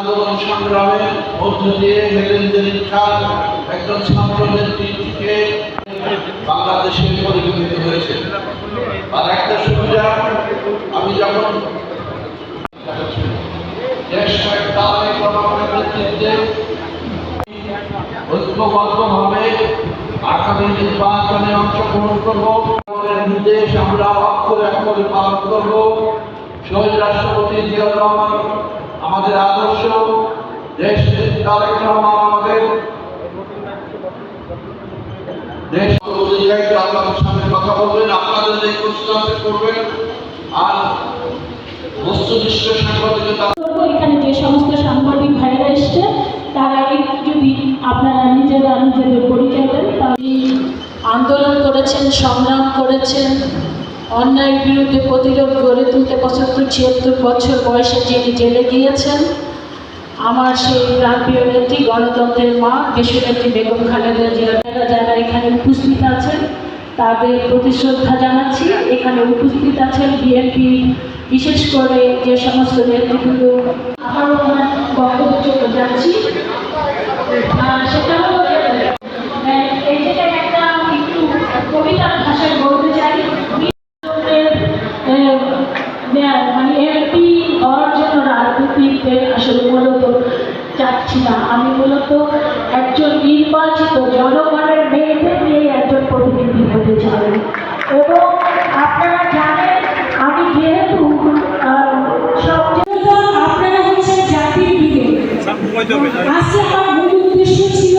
আন্দোলন সংগ্রামের মধ্য দিয়ে হেলেন জেলিন খান একজন ছাত্র নেত্রী থেকে বাংলাদেশে পরিগণিত হয়েছে। আর একটা সুবিধা, আমি যখন ঐক্যবদ্ধভাবে আগামী নির্বাচনে অংশগ্রহণ করব নির্দেশ আমরা অক্ষরে অক্ষরে পালন করব। শহীদ রাষ্ট্রপতি জিয়াউর রহমান আমাদের আদর্শ দেশ তারেক রহমান আমাদের। দেশ অনুযায়ী আপনাদের সামনে কথা বলবেন আপনাদের যে প্রশ্ন করবেন আর বস্তুনিষ্ঠ সাংবাদিকতা এখানে যে সমস্ত সাংবাদিক ভাইরা এসছে তারা একটু যদি আপনারা নিজেরা নিজেদের পরিচয় দেন আন্দোলন করেছেন সংগ্রাম করেছেন অন্যায়ের বিরুদ্ধে প্রতিরোধ গড়ে তুলতে পঁচাত্তর, ছিয়াত্তর বছর বয়সে যিনি জেলে গিয়েছেন, আমার সেই প্রাণপ্রিয় নেত্রী, গণতন্ত্রের মা দেশনেত্রী বেগম খালেদা জিয়া। যারা এখানে উপস্থিত আছেন, তাদের প্রতি শ্রদ্ধা জানাচ্ছি। এখানে উপস্থিত আছেন বিএনপি বিশেষ করে যে সমস্ত আবারও আমার বক্তব্য চলে যাচ্ছি। সেটা আসলে মূলত চাচ্ছি না। আমি মূলত একজন নির্বাচিত জনগণের মেয়েদের নিয়ে একজন প্রতিনিধি হতে চাই। এবং আপনারা জানেন আমি যেহেতু সবচেয়ে আপনারা হচ্ছে জাতির দিকে। আজকে আমার মূল উদ্দেশ্য ছিল